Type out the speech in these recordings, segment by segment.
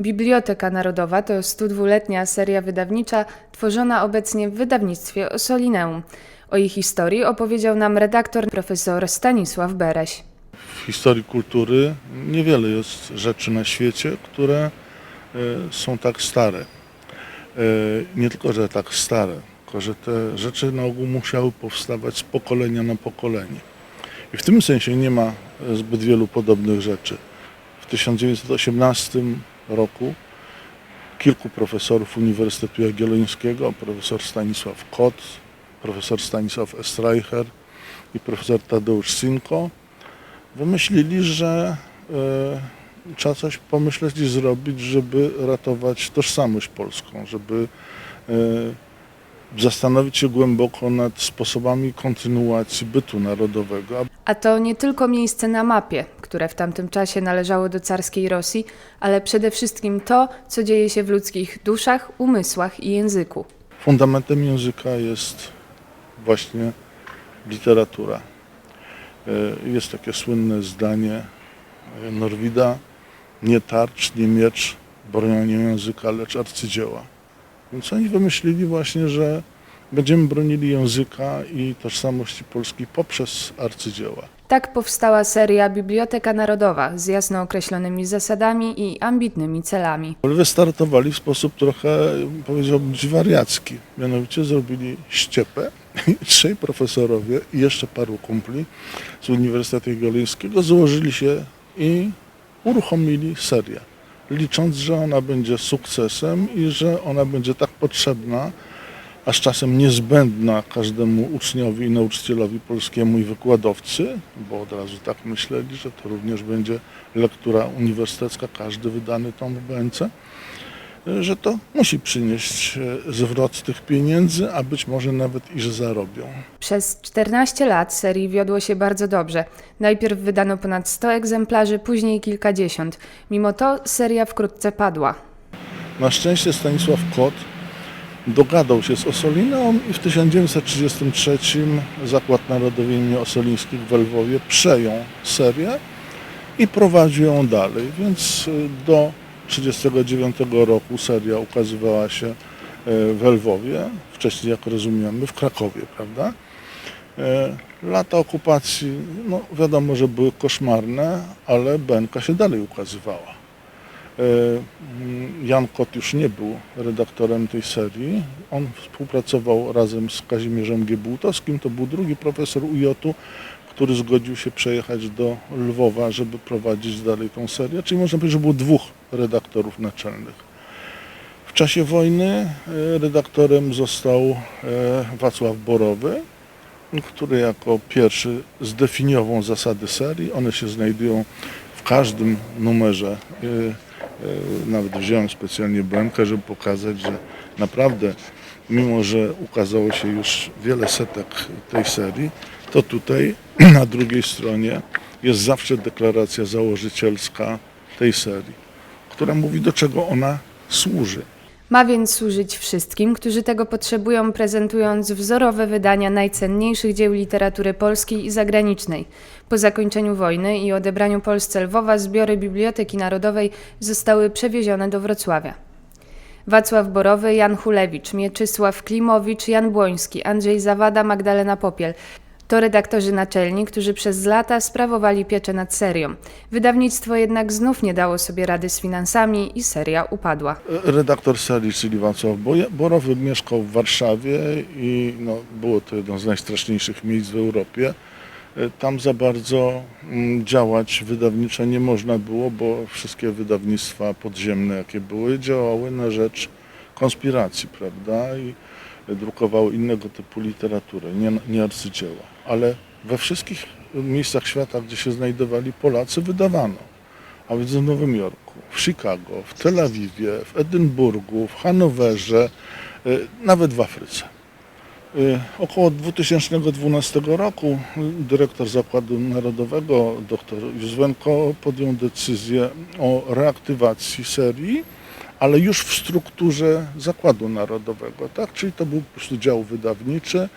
Biblioteka Narodowa to 102-letnia seria wydawnicza tworzona obecnie w wydawnictwie Osolineum. O jej historii opowiedział nam redaktor profesor Stanisław Bereś. W historii kultury niewiele jest rzeczy na świecie, które e, są tak stare. E, Nie tylko, że tak stare, tylko, że te rzeczy na ogół musiały powstawać z pokolenia na pokolenie. I w tym sensie nie ma e, zbyt wielu podobnych rzeczy. W 1918 roku kilku profesorów Uniwersytetu Jagiellońskiego, profesor Stanisław Kot, profesor Stanisław Estreicher i profesor Tadeusz Sinko, wymyślili, że e, trzeba coś pomyśleć i zrobić, żeby ratować tożsamość polską, żeby e, zastanowić się głęboko nad sposobami kontynuacji bytu narodowego. A to nie tylko miejsce na mapie, które w tamtym czasie należało do carskiej Rosji, ale przede wszystkim to, co dzieje się w ludzkich duszach, umysłach i języku. Fundamentem języka jest właśnie literatura. E, Jest takie słynne zdanie e, Norwida, nie tarcz, nie miecz bronią nie języka, lecz arcydzieła. Więc oni wymyślili właśnie, że będziemy bronili języka i tożsamości polskiej poprzez arcydzieła. Tak powstała seria Biblioteka Narodowa z jasno określonymi zasadami i ambitnymi celami. Wystartowali w sposób trochę, powiedziałbym, wariacki. Mianowicie zrobili ściepę i trzej profesorowie i jeszcze paru kumpli z Uniwersytetu Jagiellońskiego złożyli się i uruchomili serię, licząc, że ona będzie sukcesem i że ona będzie tak potrzebna, a z czasem niezbędna każdemu uczniowi i nauczycielowi polskiemu i wykładowcy, bo od razu tak myśleli, że to również będzie lektura uniwersytecka, każdy wydany tom w BNC, że to musi przynieść e, zwrot tych pieniędzy, a być może nawet i że zarobią. Przez 14 lat serii wiodło się bardzo dobrze. Najpierw wydano ponad 100 egzemplarzy, później kilkadziesiąt. Mimo to seria wkrótce padła. Na szczęście Stanisław Kot dogadał się z Osoliną i w 1933 Zakład Narodowy im. Osolińskich w Lwowie przejął serię i prowadził ją dalej, więc y, do 1939 roku seria ukazywała się y, w Lwowie, wcześniej jak rozumiemy w Krakowie, prawda? Y, Lata okupacji, no wiadomo, że były koszmarne, ale Benka się dalej ukazywała. E, Jan Kot już nie był redaktorem tej serii. On współpracował razem z Kazimierzem G. Bułtowskim. To był drugi profesor UJ-u, który zgodził się przejechać do Lwowa, żeby prowadzić dalej tą serię. Czyli można powiedzieć, że było dwóch redaktorów naczelnych. W czasie wojny e, redaktorem został e, Wacław Borowy, który jako pierwszy zdefiniował zasady serii. One się znajdują w każdym numerze. E, Nawet wziąłem specjalnie bramkę, żeby pokazać, że naprawdę, mimo że ukazało się już wiele setek tej serii, to tutaj na drugiej stronie jest zawsze deklaracja założycielska tej serii, która mówi, do czego ona służy. Ma więc służyć wszystkim, którzy tego potrzebują, prezentując wzorowe wydania najcenniejszych dzieł literatury polskiej i zagranicznej. Po zakończeniu wojny i odebraniu Polsce Lwowa zbiory Biblioteki Narodowej zostały przewiezione do Wrocławia. Wacław Borowy, Jan Hulewicz, Mieczysław Klimowicz, Jan Błoński, Andrzej Zawada, Magdalena Popiel. To redaktorzy naczelni, którzy przez lata sprawowali pieczę nad serią. Wydawnictwo jednak znów nie dało sobie rady z finansami i seria upadła. Redaktor serii, czyli Wacław Borowy, mieszkał w Warszawie i no, było to jedno z najstraszniejszych miejsc w Europie. Tam za bardzo mm, działać wydawniczo nie można było, bo wszystkie wydawnictwa podziemne, jakie były, działały na rzecz konspiracji, prawda? I drukowały innego typu literaturę, nie, nie arcydzieła. Ale we wszystkich miejscach świata, gdzie się znajdowali Polacy, wydawano. A więc w Nowym Jorku, w Chicago, w Tel Awiwie, w Edynburgu, w Hanowerze, y, nawet w Afryce. Y, Około 2012 roku dyrektor Zakładu Narodowego dr Józwenko podjął decyzję o reaktywacji serii, ale już w strukturze Zakładu Narodowego, tak? Czyli to był po prostu dział wydawniczy.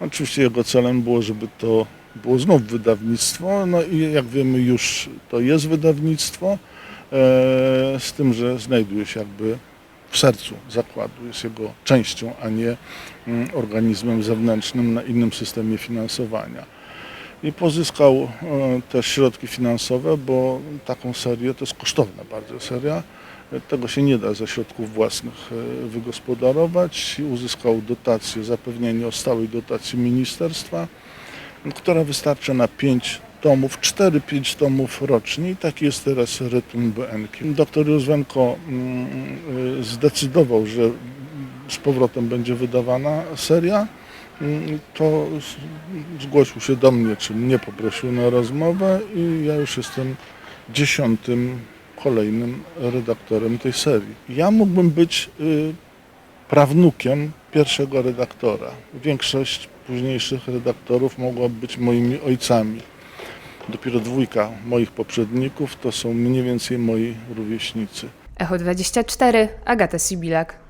Oczywiście jego celem było, żeby to było znów wydawnictwo, no i jak wiemy już to jest wydawnictwo, z tym, że znajduje się jakby w sercu zakładu, jest jego częścią, a nie mm, organizmem zewnętrznym na innym systemie finansowania. I pozyskał e, też środki finansowe, bo taką serię to jest kosztowna bardzo seria. E, Tego się nie da ze środków własnych e, wygospodarować. Uzyskał dotację, zapewnienie o stałej dotacji ministerstwa, która wystarcza na 5 tomów, 4-5 tomów rocznie i taki jest teraz rytm BNK. Doktor Józwenko mm, y, zdecydował, że z powrotem będzie wydawana seria. Mm, To zgłosił się do mnie, czy mnie poprosił na rozmowę i ja już jestem dziesiątym kolejnym redaktorem tej serii. Ja mógłbym być y, prawnukiem pierwszego redaktora. Większość późniejszych redaktorów mogła być moimi ojcami. Dopiero dwójka moich poprzedników to są mniej więcej moi rówieśnicy. Echo 24, Agata Sibilak.